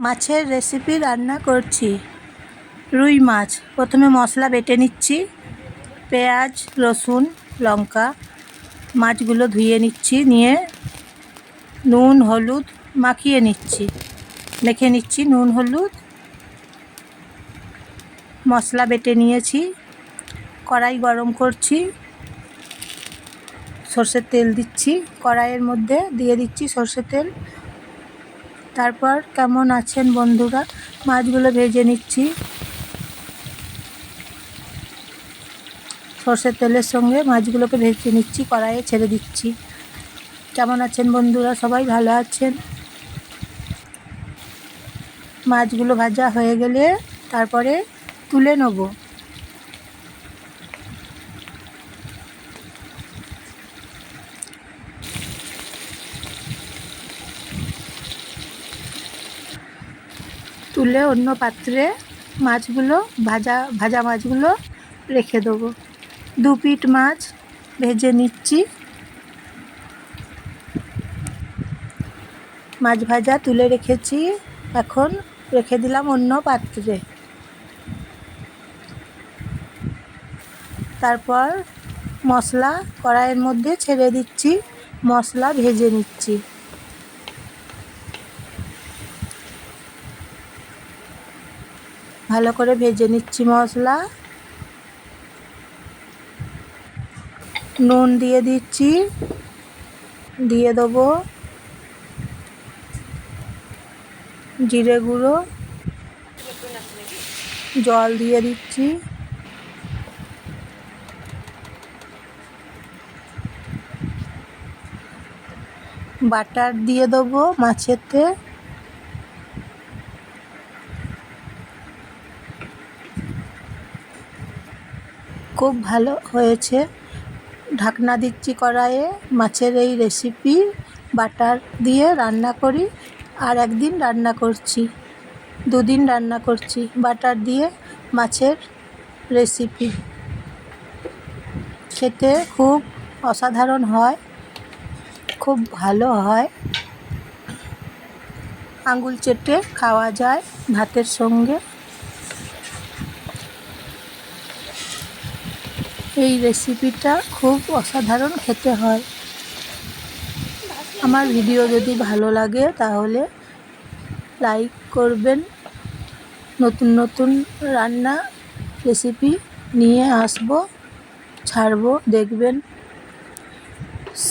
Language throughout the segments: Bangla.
মাছের রেসিপি রান্না করছি। রুই মাছ। প্রথমে মশলা বেটে নিচ্ছি। পেঁয়াজ, রসুন, লঙ্কা মাছগুলো ধুয়ে নিচ্ছি, নিয়ে নুন, হলুদ মাখিয়ে নিচ্ছি। মেখে নিচ্ছি নুন, হলুদ। মশলা বেটে নিয়েছি। কড়াই গরম করছি। সর্ষের তেল দিচ্ছি। কড়াইয়ের মধ্যে দিয়ে দিচ্ছি সর্ষের তেল। তারপর কেমন আছেন বন্ধুরা? মাছগুলো ভেজে নিচ্ছি। সর্ষের তেলের সঙ্গে মাছগুলোকে ভেজে নিচ্ছি, কড়াইয়ে ছেড়ে দিচ্ছি। কেমন আছেন বন্ধুরা? সবাই ভালো আছেন? মাছগুলো ভাজা হয়ে গেলে তারপরে তুলে নেব। তুলে অন্য পাত্রে মাছগুলো, ভাজা ভাজা মাছগুলো রেখে দেবো। দু পিঠ মাছ ভেজে নিচ্ছি। মাছ ভাজা তুলে রেখেছি, এখন রেখে দিলাম অন্য পাত্রে। তারপর মশলা কড়াইয়ের মধ্যে ছেড়ে দিচ্ছি, মশলা ভেজে নিচ্ছি। ভালো করে ভেজে নিচ্ছি মশলা। নুন দিয়ে দিচ্ছি, দিয়ে দেবো জিরে গুঁড়ো, জল দিয়ে দিচ্ছি। বাটার দিয়ে দেবো মাছেতে। খুব ভালো হয়েছে। ঢাকনা দিচ্ছি কড়াইয়ে, মাছের এই রেসিপি বাটার দিয়ে রান্না করি। আর একদিন রান্না করছি, দুদিন রান্না করছি বাটার দিয়ে মাছের রেসিপি খেতে খুব অসাধারণ হয়, খুব ভালো হয়। আঙুল চেটে খাওয়া যায় ভাতের সঙ্গে। এই রেসিপিটা খুব অসাধারণ খেতে হয়। আমার ভিডিও যদি ভালো লাগে তাহলে লাইক করবেন। নতুন নতুন রান্না রেসিপি নিয়ে আসব, ছাড়বো, দেখবেন।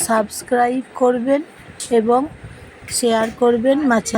সাবস্ক্রাইব করবেন এবং শেয়ার করবেন মাছে